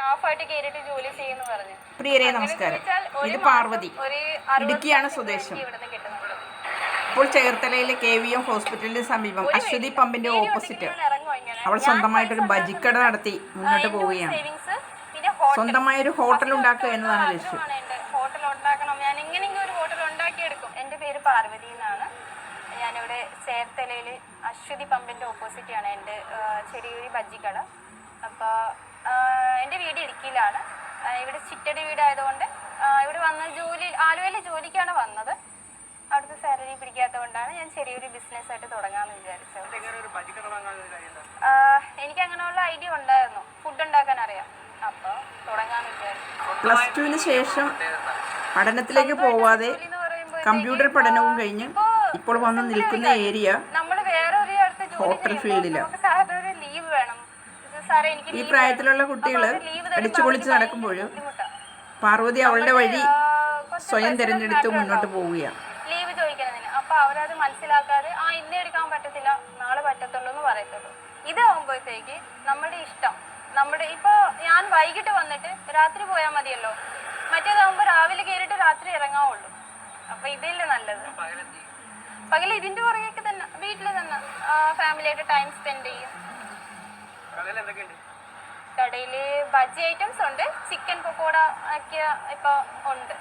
സ്റ്റാഫായിട്ട് കയറിയിട്ട് ജോലി ചെയ്യുന്നു പറഞ്ഞു. പ്രിയരെ നമസ്കാരം. ഇത് പാർവതി. ഇടുക്കിയാണ് സ്വദേശം. ഇപ്പോൾ ചേർത്തലയിലെ കെ വി എം ഹോസ്പിറ്റലിന് സമീപം അശ്വതി പമ്പിന്റെ ഓപ്പോസിറ്റ്. അവൾ സ്വന്തമായിട്ടൊരു ബജിക്കട നടത്തി മുന്നോട്ട് പോവുകയാണ്. സ്വന്തമായ ഒരു ഹോട്ടൽ ഉണ്ടാക്കുക എന്നതാണ് ലക്ഷ്യം. ഹോട്ടൽ ഉണ്ടാക്കണം. ഞാൻ എങ്ങനെയെങ്കിലും ഒരു ഹോട്ടൽ ഉണ്ടാക്കിയെടുക്കും. എന്റെ പേര് പാർവതി എന്നാണ്. ഞാനിവിടെ ചേർത്തലയിൽ അശ്വതി പമ്പിന്റെ ഓപ്പോസിറ്റാണ് എന്റെ ചെറിയൊരു ബജ്ജിക്കട അപ്പോൾ എന്റെ വീട് ഇടുക്കിയിലാണ്. ഇവിടെ ചിറ്റടി വീടായതുകൊണ്ട് ഇവിടെ വന്ന് ജോലി ആലുവയിൽ ജോലിക്കാണ് വന്നത്. അവിടുത്തെ സാലറി പിടിക്കാത്തതുകൊണ്ടാണ് ഞാൻ ചെറിയൊരു ബിസിനസ്സായിട്ട് തുടങ്ങാമെന്ന് വിചാരിച്ചത്. എനിക്ക് അങ്ങനെയുള്ള ഐഡിയ ഉണ്ടായിരുന്നു. ഫുഡ് ഉണ്ടാക്കാൻ അറിയാം. അപ്പോൾ തുടങ്ങാമെന്ന് വിചാരിച്ചു. പ്ലസ് ടുവിന് ശേഷം പഠനത്തിലേക്ക് പോവാതെ കമ്പ്യൂട്ടർ പഠനവും കഴിഞ്ഞ് ഇപ്പോൾ വന്ന് നിൽക്കുന്ന ഏരിയ നമ്മൾ വേറെ ഒരു അടുത്ത് ജോലി ഹോട്ടൽ ചെയ്യുമ്പോൾ ഫീൽഡിലാ. നമുക്ക് സാറിന് ഒരു ലീവ് വേണം ഇത് സാറേ എനിക്ക് ഈ പ്രായത്തിലുള്ള. കുട്ടികൾ അടിച്ചു പൊളിച്ച് ബുദ്ധിമുട്ടാ. പാർവതി അവളുടെ വഴി സ്വയം തിരഞ്ഞെടുത്ത് മുന്നോട്ട് പോവുകയാണ്. ലീവ് ചോദിക്കുന്നതിന് അപ്പൊ അവരത് മനസ്സിലാക്കാതെ ആ ഇന്ന് എടുക്കാൻ പറ്റത്തില്ല. നാളെ പറ്റത്തുള്ളൂ എന്ന് പറയത്തുള്ളൂ. ഇതാവുമ്പോഴത്തേക്ക് നമ്മുടെ ഇഷ്ടം നമ്മുടെ ഇപ്പൊ ഞാൻ വൈകിട്ട് വന്നിട്ട് രാത്രി പോയാൽ മതിയല്ലോ. മറ്റേതാവുമ്പോ രാവിലെ കയറിയിട്ട് രാത്രി ഇറങ്ങാവുള്ളൂ. അപ്പൊ ഇതല്ലേ നല്ലത്. പകൽ ഇതിന്റെ പുറകെ തന്നെ വീട്ടിൽ തന്നെ ഫാമിലിയായിട്ട് ടൈം സ്പെൻഡ് ചെയ്യും. കടയിൽ ബജി ഐറ്റംസ് ഉണ്ട്. ചിക്കൻ പക്കോട ഒക്കെ ഇപ്പൊ ഉണ്ട്.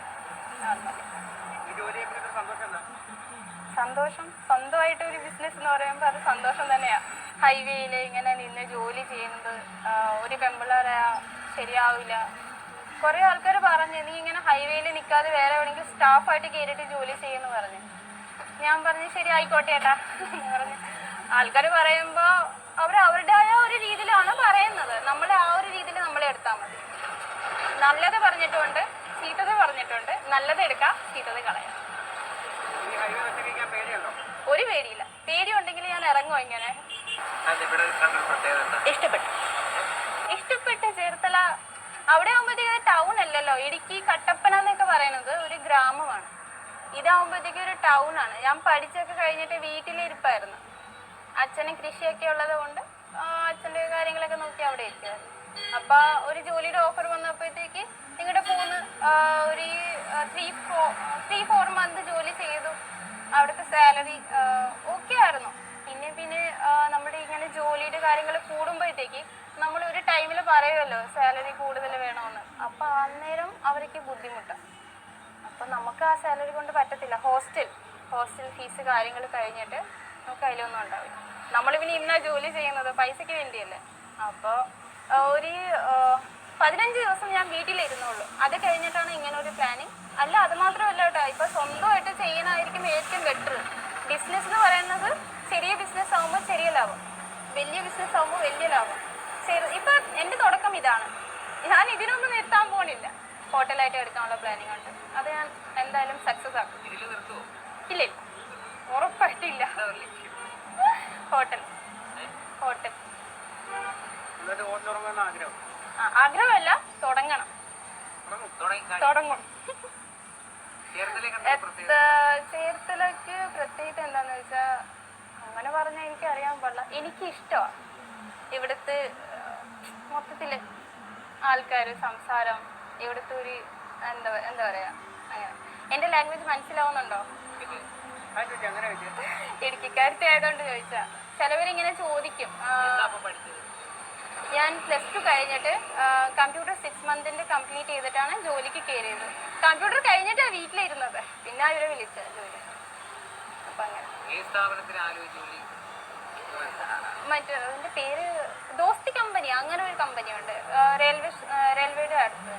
സന്തോഷം. സ്വന്തമായിട്ട് ഒരു ബിസിനസ് എന്ന് പറയുമ്പോൾ അത് സന്തോഷം തന്നെയാണ് ഹൈവേയിൽ ഇങ്ങനെ നിന്ന് ജോലി ചെയ്യുന്നത് ഒരു പെമ്പിള്ളേരാ ശരിയാവില്ല. കുറേ ആൾക്കാർ പറഞ്ഞു നീ ഇങ്ങനെ ഹൈവേയിൽ നിൽക്കാതെ വേറെ എവിടെയെങ്കിലും സ്റ്റാഫായിട്ട് കയറിയിട്ട് ജോലി ചെയ്യുമെന്ന് പറഞ്ഞു. ഞാൻ പറഞ്ഞു ശരി ആയിക്കോട്ടെ ഏട്ടാ. പറഞ്ഞു. ആൾക്കാർ പറയുമ്പോൾ അവർ അവരുടേതായ ഒരു രീതിയിലാണ് പറയുന്നത്. നമ്മൾ ആ ഒരു രീതിയിൽ നമ്മളെ എടുത്താൽ മതി. നല്ലത് പറഞ്ഞിട്ടുണ്ട് ചീത്തത് പറഞ്ഞിട്ടുണ്ട്. നല്ലത് എടുക്കാം ചീത്തത് കളയാം. ഒരു പേടിയില്ല. പേടി ഉണ്ടെങ്കിൽ ഞാൻ ഇറങ്ങുമോ ഇങ്ങനെ? ഇഷ്ടപ്പെട്ടു. ഇഷ്ടപ്പെട്ട ചേർത്തല. അവിടെ ആകുമ്പോഴത്തേക്ക് ടൗൺ അല്ലല്ലോ. ഇടുക്കി കട്ടപ്പന എന്നൊക്കെ പറയുന്നത് ഒരു ഗ്രാമമാണ്. ഇതാകുമ്പോഴത്തേക്ക് ഒരു ടൗൺ ആണ്. ഞാൻ പഠിച്ചൊക്കെ കഴിഞ്ഞിട്ട് വീട്ടിലിരിപ്പായിരുന്നു. അച്ഛന് കൃഷിയൊക്കെ ഉള്ളത് കൊണ്ട് അച്ഛന്റെ കാര്യങ്ങളൊക്കെ നോക്കി അവിടെ ഇരിക്കുമായിരുന്നു അപ്പൊ ഒരു ജോലിയുടെ ഓഫർ വന്നപ്പോഴത്തേക്ക് നിങ്ങളുടെ പോന്ന് ഒരു three four three four month ജോലി ചെയ്തു. അവിടുത്തെ സാലറി ഓക്കെ ആയിരുന്നു. പിന്നെ പിന്നെ നമ്മുടെ ഇങ്ങനെ ജോലിയുടെ കാര്യങ്ങൾ കൂടുമ്പോഴത്തേക്ക് നമ്മൾ ഒരു ടൈമിൽ പറയുമല്ലോ സാലറി കൂടുതൽ വേണമെന്ന് അപ്പൊ അന്നേരം അവർക്ക് ബുദ്ധിമുട്ടാണ് അപ്പൊ നമുക്ക് ആ സാലറി കൊണ്ട് പറ്റത്തില്ല. ഹോസ്റ്റൽ ഹോസ്റ്റൽ ഫീസ് കാര്യങ്ങൾ കഴിഞ്ഞിട്ട് നമുക്ക് അതിലൊന്നും ഉണ്ടാവില്ല. നമ്മൾ പിന്നെ ഇന്നാ ജോലി ചെയ്യുന്നത് പൈസയ്ക്ക് വേണ്ടിയല്ലേ? അപ്പോൾ ഒരു പതിനഞ്ച് ദിവസം ഞാൻ വീട്ടിലിരുന്നുള്ളൂ. അത് കഴിഞ്ഞിട്ടാണ് ഇങ്ങനെ ഒരു പ്ലാനിങ് അല്ല അത് മാത്രമല്ല കേട്ടോ. ഇപ്പൊ സ്വന്തമായിട്ട് ചെയ്യുന്നതായിരിക്കും ഏറ്റവും ബെറ്റർ ബിസിനസ് എന്ന് പറയുന്നത് ചെറിയ ബിസിനസ് ആകുമ്പോൾ ചെറിയ ലാഭം. വലിയ ബിസിനസ് ആകുമ്പോൾ വലിയ ലാഭം. ചെറു ഇപ്പൊ എന്റെ തുടക്കം ഇതാണ്. ഞാൻ ഇതിനൊന്നും നിർത്താൻ പോണില്ല. ഹോട്ടലായിട്ട് എടുക്കാനുള്ള പ്ലാനിങ് ഉണ്ട്. അത് ഞാൻ എന്തായാലും സക്സസ് ആക്കും. ഇല്ല ഇല്ല ഉറപ്പായിട്ടില്ല ഹോട്ടൽ. ഹോട്ടൽ. ആഗ്രഹമല്ല തുടങ്ങണം. തുടങ്ങും. ചേർത്തലക്ക് പ്രത്യേകിച്ച് എന്താന്ന് വെച്ചാ അങ്ങനെ പറഞ്ഞാൽ എനിക്ക് അറിയാൻ പാടില്ല. എനിക്ക് ഇഷ്ടമാണ് ഇവിടുത്തെ മൊത്തത്തിൽ ആൾക്കാർ സംസാരം ഇവിടുത്തെ ഒരു എന്താ എന്താ പറയാ എന്റെ ലാംഗ്വേജ് മനസ്സിലാവുന്നുണ്ടോ? ഇടുക്കിക്കാരത്തെ ആയതുകൊണ്ട് ചോദിച്ചാ ചിലവരിങ്ങനെ ചോദിക്കും. ഞാൻ പ്ലസ് ടു കഴിഞ്ഞിട്ട് കമ്പ്യൂട്ടർ സിക്സ് മന്തിന്റെ കംപ്ലീറ്റ് ചെയ്തിട്ടാണ് ജോലിക്ക് കയറിയത്. കമ്പ്യൂട്ടർ കഴിഞ്ഞിട്ടാണ് വീട്ടിലിരുന്നത്. പിന്നെ അവരെ ജോലി. അപ്പൊ അങ്ങനെ. മറ്റേ അതിന്റെ പേര് ദോസ്തി കമ്പനി അങ്ങനെ ഒരു കമ്പനി ഉണ്ട്. റെയിൽവേ റെയിൽവേയുടെ അടുത്ത്.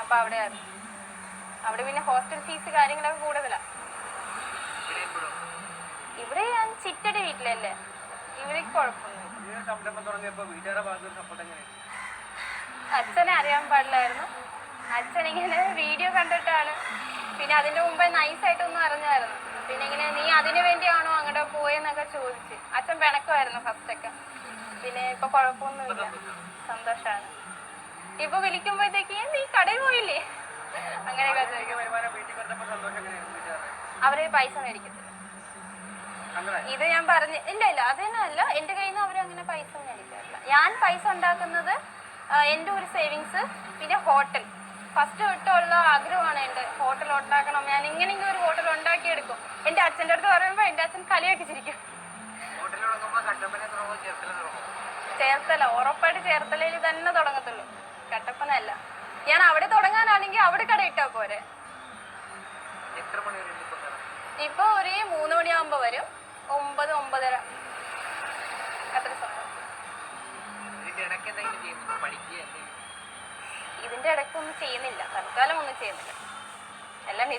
അപ്പൊ അവിടെ അവിടെ പിന്നെ ഹോസ്റ്റൽ ഫീസ് കാര്യങ്ങളൊക്കെ കൂടുതലാണ് ഇവിടെ ഞാൻ ചിറ്റടി വീട്ടിലല്ലേ? ഇവർക്ക് കുഴപ്പമൊന്നുമില്ല. അച്ഛനെ അറിയാൻ പാടില്ലായിരുന്നു. അച്ഛൻ ഇങ്ങനെ വീഡിയോ കണ്ടിട്ടാണ്. പിന്നെ അതിന്റെ മുമ്പേ നൈസായിട്ടൊന്നും അറിഞ്ഞായിരുന്നു. പിന്നെ ഇങ്ങനെ നീ അതിനു വേണ്ടിയാണോ അങ്ങോട്ട് പോയെന്നൊക്കെ ചോദിച്ച്. അച്ഛൻ പിണക്കമായിരുന്നു ഫസ്റ്റൊക്കെ പിന്നെ ഇപ്പൊ കുഴപ്പമൊന്നുമില്ല. സന്തോഷാണ്. ഇപ്പൊ വിളിക്കുമ്പോഴത്തേക്ക് നീ കടയിൽ പോയില്ലേ? അങ്ങനെയൊക്കെ അവർ പൈസ മേടിക്കത്തില്ല. ഇത് ഞാൻ പറഞ്ഞ ഇല്ല ഇല്ല അത് തന്നെ അല്ല. എന്റെ കയ്യിൽ നിന്ന് അവർ അങ്ങനെ പൈസ എടുക്കാറില്ല ഞാൻ പൈസ ഉണ്ടാക്കുന്നത് എന്റെ ഒരു സേവിങ്സ് പിന്നെ ഹോട്ടൽ. ഫസ്റ്റ് തൊട്ടുള്ള ആഗ്രഹമാണ് എന്റെ ഹോട്ടൽ ഉണ്ടാക്കണം. ഞാൻ എങ്ങനെയെങ്കിലും ഒരു ഹോട്ടൽ ഉണ്ടാക്കിയെടുക്കും. എന്റെ അച്ഛന്റെ അടുത്ത് പറയുമ്പോൾ എന്റെ അച്ഛൻ കളിയാക്കി ചിരിക്കും ഹോട്ടൽ തുടങ്ങുമ്പോൾ കട്ടപ്പന തുടങ്ങുമ്പോൾ ചേർത്തല ഉറപ്പായിട്ട് ചേർത്തലയിൽ തന്നെ തുടങ്ങത്തുള്ളൂ. കട്ടപ്പനല്ല ഞാൻ അവിടെ തുടങ്ങാനാണെങ്കിൽ അവിടെ കട ഇട്ടാ പോരെ. ഇപ്പൊ ഒരു മൂന്ന് മണിയാകുമ്പോ വരും. ഒമ്പത് ഒമ്പതര. അത്ര സമയം. ഇതിന്റെ ഇടയ്ക്ക് ഒന്നും ചെയ്യുന്നില്ല. തൽക്കാലം ഒന്നും ചെയ്യുന്നില്ല. എല്ലാം